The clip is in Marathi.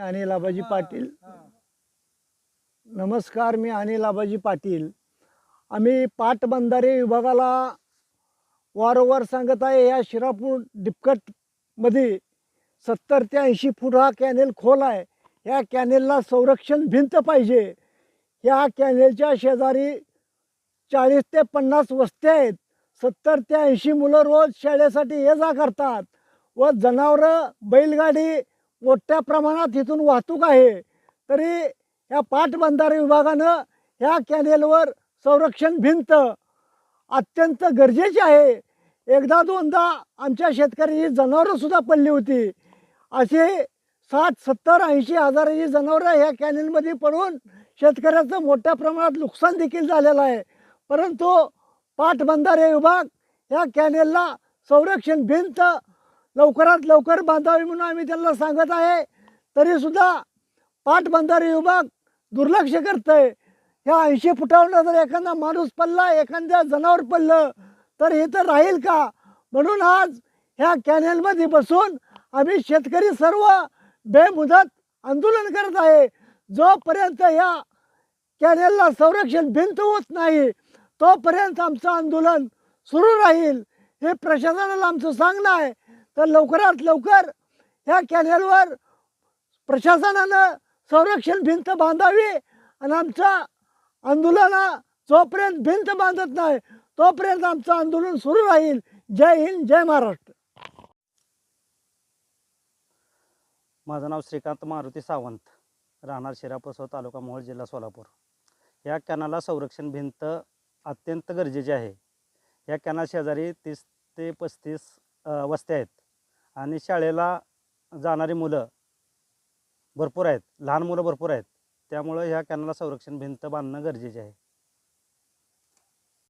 अनिल आबाजी पाटील. नमस्कार मी अनिल आबाजी पाटील. आम्ही पाटबंधारे विभागाला वारंवार सांगत आहे या शिरापूर डिपकटमध्ये सत्तर ते ऐंशी फूट हा कॅनेल खोल आहे. या कॅनेलला संरक्षण भिंत पाहिजे. या कॅनेलच्या शेजारी चाळीस ते पन्नास वस्त्या आहेत. सत्तर ते ऐंशी मुलं रोज शाळेसाठी ये जा करतात. व जनावरं बैलगाडी मोठ्या प्रमाणात इथून वाहतूक आहे. तरी या पाटबंधारे विभागानं ह्या कॅनेलवर संरक्षण भिंत अत्यंत गरजेची आहे. एकदा दोनदा आमच्या शेतकऱ्याची जनावरंसुद्धा पडली होती. असे साठ सत्तर ऐंशी हजाराची जनावरं ह्या कॅनेलमध्ये पडून शेतकऱ्याचं मोठ्या प्रमाणात नुकसान देखील झालेलं आहे. परंतु पाटबंधारे विभाग ह्या कॅनेलला संरक्षण भिंत लवकरात लवकर बांधावी म्हणून आम्ही त्यांना सांगत आहे. तरीसुद्धा पाटबंधारे विभाग दुर्लक्ष करतं आहे ह्या ऐंशी फुटावरून जर एखादा माणूस पडला एखाद्या जनावर पडलं तर हे तर राहील का? म्हणून आज ह्या कॅनेलमध्ये बसून आम्ही शेतकरी सर्व बेमुदत आंदोलन करत आहे. जोपर्यंत ह्या कॅनेलला संरक्षण भिंत होत नाही तोपर्यंत आमचं आंदोलन सुरू राहील. हे प्रशासनाला आमचं सांगणं आहे. तर लवकरात लवकर ह्या कॅनलवर प्रशासनानं संरक्षण भिंत बांधावी आणि आमच्या आंदोलना जोपर्यंत भिंत बांधत नाही तोपर्यंत आमचं आंदोलन सुरू राहील. जय हिंद जय महाराष्ट्र. माझं नाव श्रीकांत मारुती सावंत राहणार शिरापसव तालुका मोहोळ जिल्हा सोलापूर. या कॅनाला संरक्षण भिंत अत्यंत गरजेची आहे. या कॅना शेजारी तीस ते पस्तीस वस्त्या आहेत. आणि शाळेला जाणारी मुलं भरपूर आहेत. लहान मुलं भरपूर आहेत. त्यामुळं ह्या कॅनला संरक्षण भिंत बांधणं गरजेचे आहे.